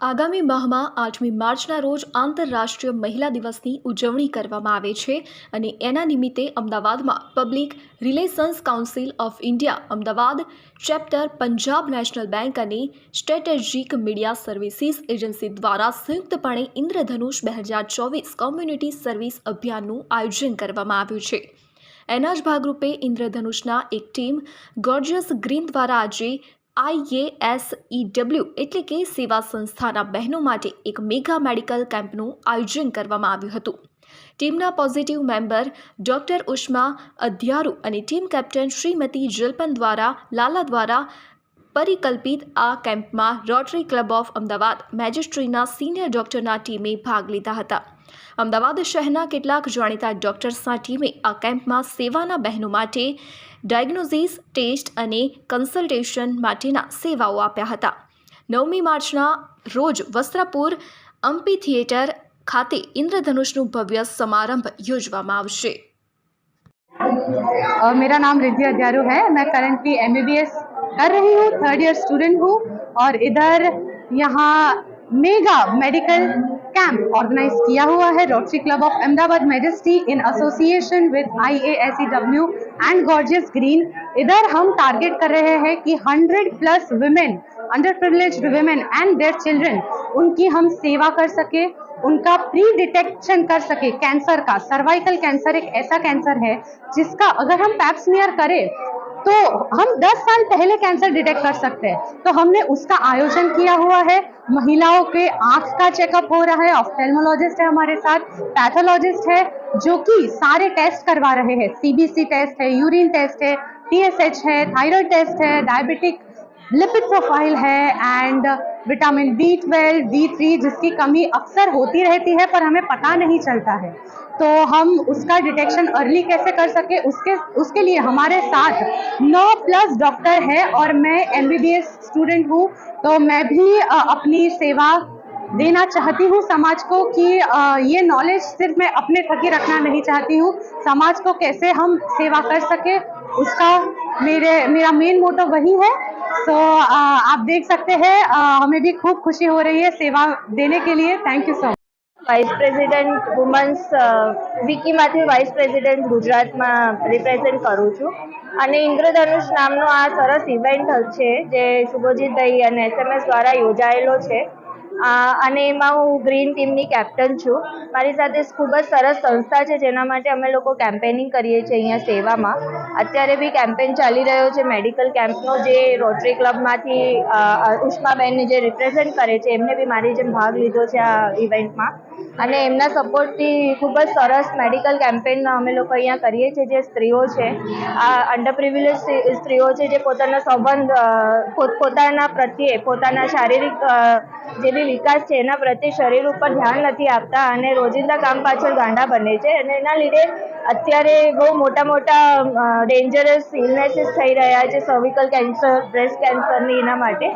આગામી માહમાં, આઠમી માર્ચના રોજ આંતરરાષ્ટ્રીય મહિલા દિવસની ઉજવણી કરવામાં આવે છે અને એના નિમિત્તે અમદાવાદમાં public relations council of India, Ahmedabad chapter Punjab national bank અને સ્ટ્રેટેજિક મીડિયા સર્વિસીસ એજન્સી દ્વારા સંયુક્તપણે ઇન્દ્રધનુષ બે હજાર ચોવીસ કોમ્યુનિટી સર્વિસ અભિયાનનું આયોજન કરવામાં આવ્યું છે. એના જ ભાગરૂપે ઇન્દ્રધનુષના એક ટીમ ગોર્જિયસ ગ્રીન દ્વારા આજે આઈએએસઈડબ્લ્યુ એટલે કે સેવા સંસ્થાના બહેનો માટે એક મેગા મેડિકલ કેમ્પનું આયોજન કરવામાં આવ્યું હતું. ટીમના પોઝિટિવ મેમ્બર ડોક્ટર ઉષ્મા અધ્યારુ અને ટીમ કેપ્ટન શ્રીમતી જલ્પન દ્વારા લાલા દ્વારા પરિકલ્પિત આ કેમ્પમાં રોટરી ક્લબ ઓફ અમદાવાદ મેજિસ્ટ્રીના સિનિયર ડોક્ટરના ટીમે ભાગ લીધા હતા. અમદાવાદ શહેરના કેટલાક જાણીતા ડોક્ટર્સના ટીમે આ કેમ્પમાં સેવાના બહેનો માટે ડાયગ્નોઝિસ ટેસ્ટ અને કન્સલ્ટેશન માટેના સેવાઓ આપ્યા હતા. નવમી માર્ચના રોજ વસ્ત્રાપુર અમ્પી થિયેટર ખાતે ઇન્દ્રધનુષનું ભવ્ય સમારંભ યોજવામાં આવશે. अ, मेरा नाम रिद्धि अध्यारू है। मैं करंटली एम कर रही हूँ थर्ड ईयर स्टूडेंट हूँ और इधर यहाँ मेगा मेडिकल कैंप ऑर्गेनाइज किया हुआ है। Rotary club of Ahmedabad majesty in association with I S E W and gorgeous green इधर हम टारगेट कर रहे हैं कि 100 plus women under privilege women and their children उनकी हम सेवा कर सके। उनका प्री डिटेक्शन कर सके कैंसर का। सर्वाइकल कैंसर एक ऐसा कैंसर है जिसका अगर हम पैप स्मीयर करें तो हम 10 साल पहले कैंसर डिटेक्ट कर सकते हैं। तो हमने उसका आयोजन किया हुआ है। महिलाओं के आँख का चेकअप हो रहा है ऑफ्थेल्मोलॉजिस्ट है हमारे साथ पैथोलॉजिस्ट है, जो कि सारे टेस्ट करवा रहे हैं। सीबीसी टेस्ट है यूरिन टेस्ट है टीएसएच है थायराइड टेस्ट है डायबिटिक लिपिड प्रोफ़ाइल है and vitamin B twelve D three जिसकी कमी अक्सर होती रहती है पर हमें पता नहीं चलता है। तो हम उसका डिटेक्शन अर्ली कैसे कर सके? उसके उसके लिए हमारे साथ नौ प्लस डॉक्टर है और मैं एम स्टूडेंट हूँ। तो मैं भी अपनी सेवा देना चाहती हूँ समाज को कि ये नॉलेज सिर्फ़ मैं अपने थकी रखना नहीं चाहती हूँ। समाज को कैसे हम सेवा कर सके? उसका मेरे, मेरा मेन मोटो वही है तो अ, आप देख सकते हैं अ, हमें भी खूब खुशी हो रही है सेवा देने के लिए thank you so much vice president women's વિકીમાંથી vice president ગુજરાતમાં રિપ્રેઝેન્ટ કરું છું અને ઇન્દ્રધનુષ નામનો આ સરસ ઇવેન્ટ છે જે શુભોજીતભાઈ અને એસએમએસ દ્વારા યોજાયેલો છે અ, અને એમાં હું ગ્રીન ટીમની કેપ્ટન છું. મારી સાથે ખૂબ જ સરસ સંસ્થા છે જેના માટે અમે લોકો કેમ્પેનિંગ કરીએ છીએ અહીંયા સેવામાં. અત્યારે બી કેમ્પેન ચાલી રહ્યો છે મેડિકલ કેમ્પનો જે રોટરી ક્લબમાંથી અ, જે રિપ્રેઝેન્ટ કરે છે એમને બી મારી જેમ ભાગ લીધો છે આ ઇવેન્ટમાં અને એમના સપોર્ટથી ખૂબ જ સરસ મેડિકલ કેમ્પેન અમે લોકો અહીંયા કરીએ છીએ, જે સ્ત્રીઓ છે. આ અંડર પ્રિવિલેજ સ્ત્રીઓ છે જે પોતાના સંબંધ પોતાના પ્રત્યે, પોતાના શારીરિક જે બી વિકાસ છે એના પ્રત્યે શરીર ઉપર ધ્યાન નથી આપતા અને રોજિંદા કામ પાછળ ગાંડા બને છે અને એના લીધે અત્યારે બહુ મોટા મોટા ડેન્જરસ ઇલનેસીસ થઈ રહ્યા છે સર્વિકલ કેન્સર બ્રેસ્ટ કેન્સરની એના માટે.